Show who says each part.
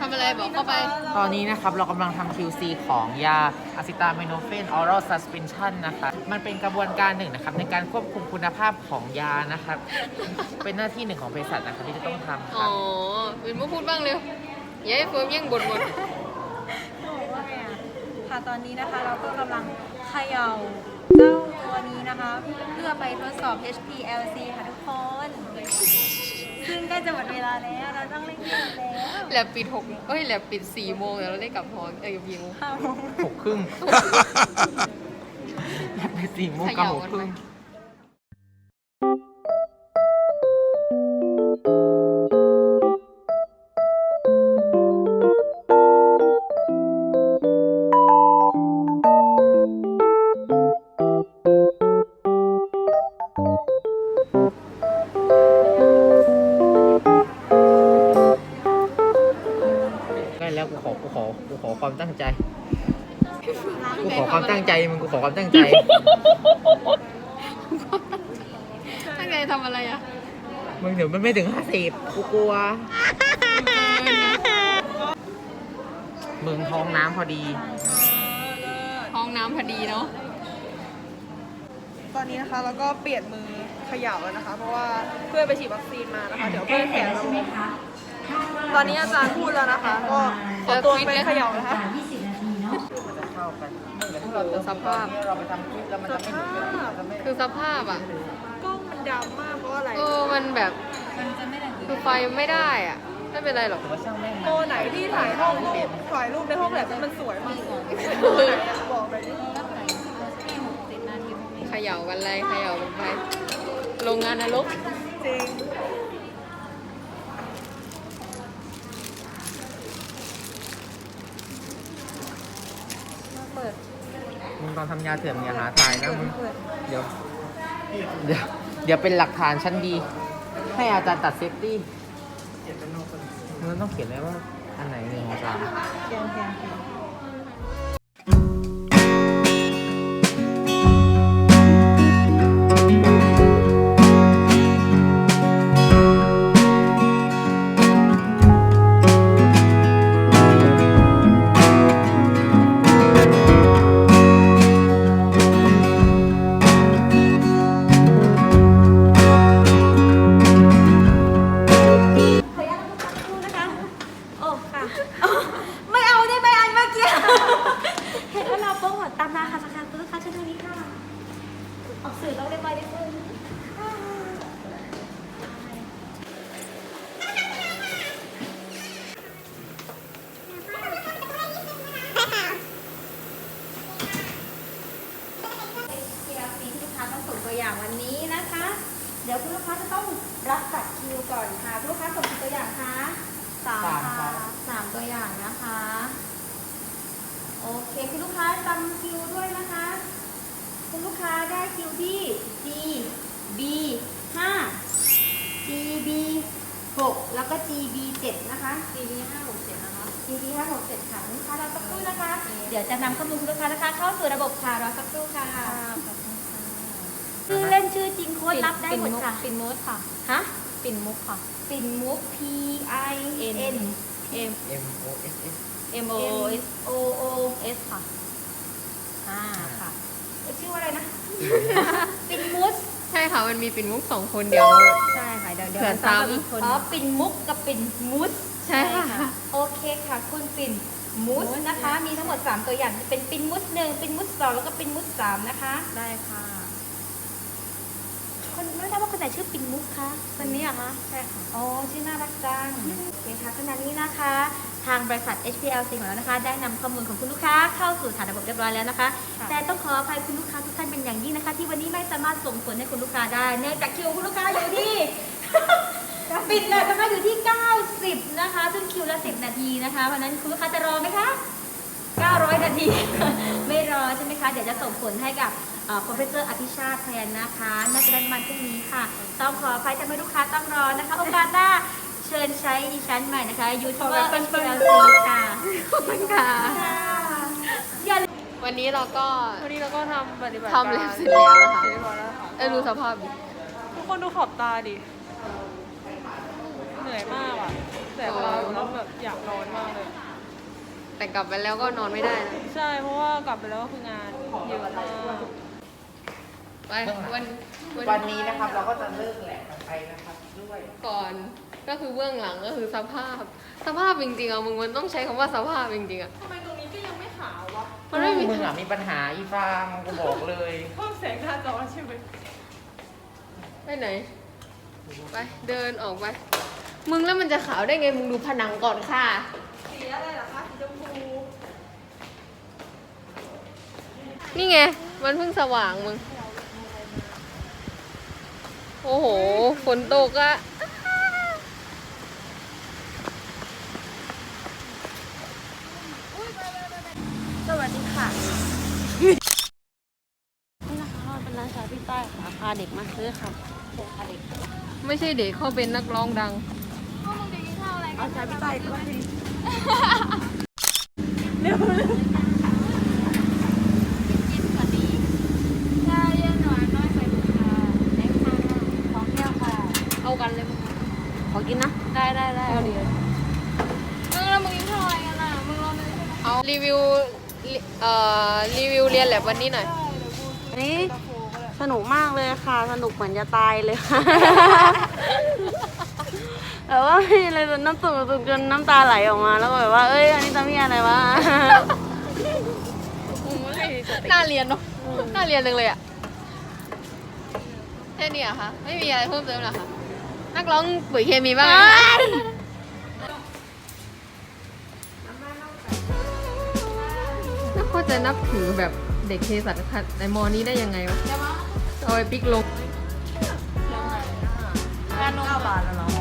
Speaker 1: ทำอะไรบอกเข้าไป
Speaker 2: ตอนนี้นะครับเรากำลังทำ QC ของยาอะซิตาเมโนเฟนออรัลซัสเพนชันนะคะ มันเป็นกระบวนการหนึ่งนะครับ ในการควบคุมคุณภาพของยานะครับ เป็นหน้าที่หนึ่งของเภสัชนะครับที่จะต้องทำค
Speaker 1: อ๋
Speaker 2: รั
Speaker 1: อบวินมุกพูดบ้างเร็วอย่าให้เฟิร์มแย่งบทหมด
Speaker 3: บอกว่าไงอะค่ะตอนนี้นะคะเราก็กำลังเขย่า เจ้าตัวนี้นะคะ เพื่อไปทดสอบ HPLC ค่ะทุกคน ซึ่งใกล้จะหมดเวลาแล้วเราต้องเร่งรีบแล้ว
Speaker 1: แลบปิดหกเอ้ยแลบปิดสี่โมงเดี๋ยวเราได้กลับหอเอ้ยกี่โมง
Speaker 3: ห้าโมง
Speaker 2: หกครึ่งแบบไปสี่โมงกับหกครึ่งได้ ความตั้งใจ กูขอความตั้งใจมึงกูขอความตั้งใจ
Speaker 1: ตั้งใจทำอะไรอะ
Speaker 2: มึงเดี๋ยวมันไม่ถึงห้าสิบกูกลัว มึงท้องน้ำพอดี
Speaker 1: ห้องน้ำพอดีเนาะ
Speaker 4: ตอนนี้นะคะเราก็เปลี่ยนมือเขย่าแล้วนะคะ เพราะว่าเพื่อนไปฉีดวัคซีนมานะคะ เดี๋ยวเพื่อนแขนเรา ตอนนี้อาจารย์พูดแล้วนะคะ ก็ขอตัวไปเขย่านะคะ
Speaker 2: มันจะเข้ากันเดี๋ยวถ้าเราจะสภาพเราไปทำคลิปแล้วมันจะไม่เหมือนกันเราจะไม่
Speaker 1: คือสภาพอะ
Speaker 4: กล้องมันดำมากเพราะอะไร
Speaker 1: เออมันแบบ
Speaker 3: มันจะไม่ได้
Speaker 1: คือไฟไม่ได้อะไม่เป็นไรหรอก
Speaker 2: ถือว่าช่างแม่ง
Speaker 4: โมไหนที่ถ่ายห้องถ่ายรูปในห้องแลบมันสวยมากบอกเลยดิ
Speaker 1: เขย่ากันเลยเขย่ากันไปโรงงานนรก
Speaker 4: จริง
Speaker 2: มึง ตอนทำยาเถื่อนอย่าหาถ่ายนะมึงเดี๋ยวเดี๋ยวเดี๋ยวเป็นหลักฐานชั้นดี ให้อาจารย์ตัดเซฟตี้มันต้องเขียนไว้ว่าอันไหนหนึ่งของสาม
Speaker 3: เขียนเขียนเขียน โมทตามราคาราคาตัวลูกค้าเชิญทางนี้ค่ะ ออกสื่อต้องเรียบร้อยนิดนึงที่ลูกค้าต้องส่งตัวอย่างวันนี้นะคะ เดี๋ยวคุณลูกค้าจะต้องรับจัดคิวก่อนค่ะคุณลูกค้าส่งกี่ตัวอย่างคะสามค่ะสามตัวอย่างนะคะโอ เคคุณลูกค้าจำคิวด้วยนะคะ คุณลูกค้าได้คิวที่ G B 5 G B 6แล้วก็ G B 7นะคะ G B 5 6 7นะคะ G B 5 6 7ค่ะคุณลูกค้ารอสักครู่นะคะ เดี๋ยวจะนำข้อมูลคุณลูกค้านะคะ เข้าสู่ระบบค่ะรอสักครู่ค่ะชื่อเล่นชื่อจริงโค้ดรับได้หมดค่ะ
Speaker 1: ปิ่นมุกค่ะ
Speaker 3: ฮะ
Speaker 1: ปิ่นมุกค่ะ
Speaker 3: ปิ่นมุก P I N
Speaker 1: M
Speaker 2: M O S S
Speaker 1: M O S
Speaker 3: O O
Speaker 1: S ค่ะ
Speaker 3: อ่าค่ะเอ่อชื่อว่าอะไรนะ ปิ่นมุส
Speaker 1: ใช่ค่ะ มันมีปิ่นมุกสองคนเดียว
Speaker 3: ใช่ค่ะ เดี๋ยวเดี๋ยว
Speaker 1: เผื่อ
Speaker 3: มันซ้ำกับ
Speaker 1: ซ้ำ
Speaker 3: อีกคนอ๋อ ปิ่นมุกกับปิ่นมุส
Speaker 1: ใช่ค่ะ
Speaker 3: โอเคค่ะ คุณปิ่นมุสนะคะ มีทั้งหมด 3 ตัวอย่าง เป็นปิ่นมุสหนึ่งปิ่นมุสสองแล้วก็ปิ่นมุสสามนะคะ
Speaker 1: ได้ค่ะ
Speaker 3: คนไม่ทราบว่าคนไหนชื่อปิ่นมุกคะ
Speaker 1: วันนี้อะคะ ใช่ค่ะ
Speaker 3: อ๋อ ชื่อน่ารักจังโอเคค่ะขณะนี้นะคะ ทางบริษัท HPLC ของเรานะคะ ได้นำข้อมูลของคุณลูกค้าเข้าสู่ฐานระบบเรียบร้อยแล้วนะคะ
Speaker 1: ค่ะ
Speaker 3: แต่ต้องขออภัยคุณลูกค้าทุกท่านเป็นอย่างยิ่งนะคะ ที่วันนี้ไม่สามารถส่งผลให้คุณลูกค้าได้เนื่องจากคิวคุณลูกค้าอยู่ที่ ปิดเลยนะคะอยู่ที่ 90 นะคะ ซึ่งคิวละ 10 นาทีนะคะเพราะฉะนั้นคุณลูกค้าจะรอไหมคะ 900 นาที ไม่รอใช่ไหมคะ เดี๋ยวจะส่งผลให้กับ เอ่อ professor อภิชาติแทนนะคะน่าจะได้ประมาณพรุ่งนี้ค่ะ ต้องขออภัยทำให้ลูกค้าต้องรอนะคะ โอกาสหน้าเชิญใช้ดิฉันใหม่นะคะยูทูบเบอร์ HPLC ค่ะ
Speaker 1: ขอบคุณค่ะ
Speaker 3: อย่า
Speaker 1: วันนี้เราก็
Speaker 4: วันนี้เราก็ทำปฏิบัติ
Speaker 1: ทำเล็บเสร็จแล้วนะคะ
Speaker 4: เสร็จเรียบร้อยแล้วค่ะ
Speaker 1: เอ้ยดูสภาพดิ
Speaker 4: ทุกคนดูขอบตาดิเหนื่อยมากอะแต่เวลาแล้วแบบอยากนอนมากเลย
Speaker 1: แต่กลับไปแล้วก็นอนไม่ได้นะ
Speaker 4: ใช่เพราะว่ากลับไปแล้วก็คืองานเยอะมาก
Speaker 1: ไปวัน
Speaker 2: วันนี้นะครับเราก็จะเลิกแหลกกันไปนะครับด้วย
Speaker 1: ก่อนก็คือเบื้องหลังก็คือสภาพ สภาพจริงๆอะมึงมันต้องใช้คำว่าสภาพจริงๆอะ
Speaker 4: ทำไมตรงนี้ก็ยังไม่ขาววะ
Speaker 1: มันไม่มี
Speaker 2: มึงอะมีปัญหาอีฟางกูบอกเลย
Speaker 4: เพิ่มแสงหน้าจอใช่ไหม
Speaker 1: ไปไหน ไปเดินออกไป มึงแล้วมันจะขาวได้ไงมึงดูผนังก่อนค่ะ
Speaker 4: สีอะไรเหรอคะสีชมพู
Speaker 1: นี่ไง มันเพิ่งสว่างมึง โอ้โห ฝนตกอะ
Speaker 5: สวัสดีค่ะ นี่นะคะเป็นร้านชาพี่ใต้ค่ะพาเด็กมาซื้อค่ะพาเด็ก
Speaker 1: ไม่ใช่เด็กเขาเป็นนักร้องดัง
Speaker 5: เอาชาพี่ใต้ก็ได้
Speaker 1: เอากันเลยมึง
Speaker 5: ขอกินนะ ได้ได้ได้
Speaker 1: เอาดี
Speaker 3: มึงแล้วมึงกินข้าวอะไรกันล่ะมึงรอเลย
Speaker 1: เอารีวิวเอ่อรีวิวเรียนแลบวันนี้หน่อย
Speaker 5: อันนี้สนุกมากเลยค่ะ สนุกเหมือนจะตายเลยค่ะแต่ว่ามีอะไรจนน้ำตุกตุกจนน้ำตาไหลออกมา แล้วก็แบบว่า เอ้ย อันนี้จะมีอะไรวะ
Speaker 1: น่าเรียนเนาะน่าเรียนจังเลยอะแค่นี้เหรอะคะไม่มีอะไรเพิ่มเติมเหรอคะ นักร้องปุ๋ยเคมีบ้างไหมคะแล้วเขาจะนับถือแบบเด็กเทสัตในมอนี้ได้ยังไงวะเอาไปปิกลง
Speaker 5: แค่นมบาทแล้วเนาะ